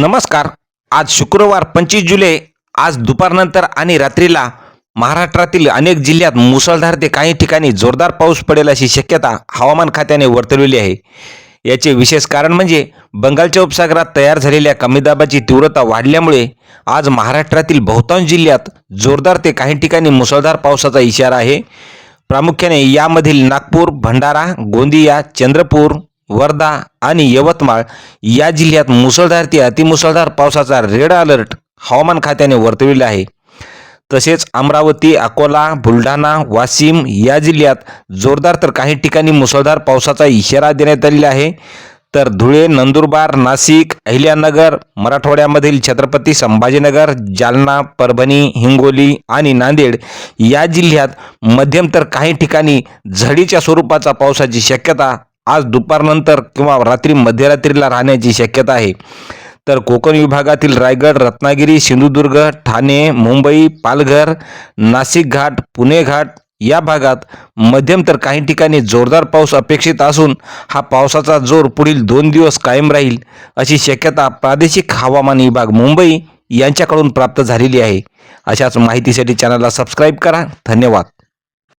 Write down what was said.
नमस्कार. आज शुक्रवार पंचवीस जुलै आज दुपारनंतर आणि रात्रीला महाराष्ट्रातील अनेक जिल्ह्यात मुसळधार ते काही ठिकाणी जोरदार पाऊस पडेल अशी शक्यता हवामान खात्याने वर्तवलेली आहे. याचे विशेष कारण म्हणजे बंगालच्या उपसागरात तयार झालेल्या कमी दाबाची तीव्रता वाढल्यामुळे आज महाराष्ट्रातील बहुतांश जिल्ह्यात जोरदार ते काही ठिकाणी मुसळधार पावसाचा इशारा आहे. प्रामुख्याने यामधील नागपूर भंडारा गोंदिया चंद्रपूर वर्धा आणि यवतमाळ या जिल्ह्यात मुसळधार ते अतिमुसळधार पावसाचा रेड अलर्ट हवामान खात्याने वर्तविला आहे. तसेच अमरावती अकोला बुलढाणा वाशिम या जिल्ह्यात जोरदार तर काही ठिकाणी मुसळधार पावसाचा इशारा देण्यात आलेला आहे. तर धुळे नंदुरबार नाशिक अहिल्यानगर मराठवाड्यामधील छत्रपती संभाजीनगर जालना परभणी हिंगोली आणि नांदेड या जिल्ह्यात मध्यम तर काही ठिकाणी झडीच्या स्वरूपाचा पावसाची शक्यता आज दुपारनंतर किंवा रात्री मध्यरात्रीला राहण्याची शक्यता आहे. तर कोकण विभागातील रायगड रत्नागिरी सिंधुदुर्ग ठाणे मुंबई पालघर नाशिक घाट पुणे घाट या भागात मध्यम तर काही ठिकाणी जोरदार पाऊस अपेक्षित असून हा पावसाचा जोर पुढील दोन दिवस कायम राहील अशी शक्यता प्रादेशिक हवामान विभाग मुंबई यांच्याकडून प्राप्त झालेली आहे. अशाच माहितीसाठी चॅनलला सबस्क्राईब करा. धन्यवाद.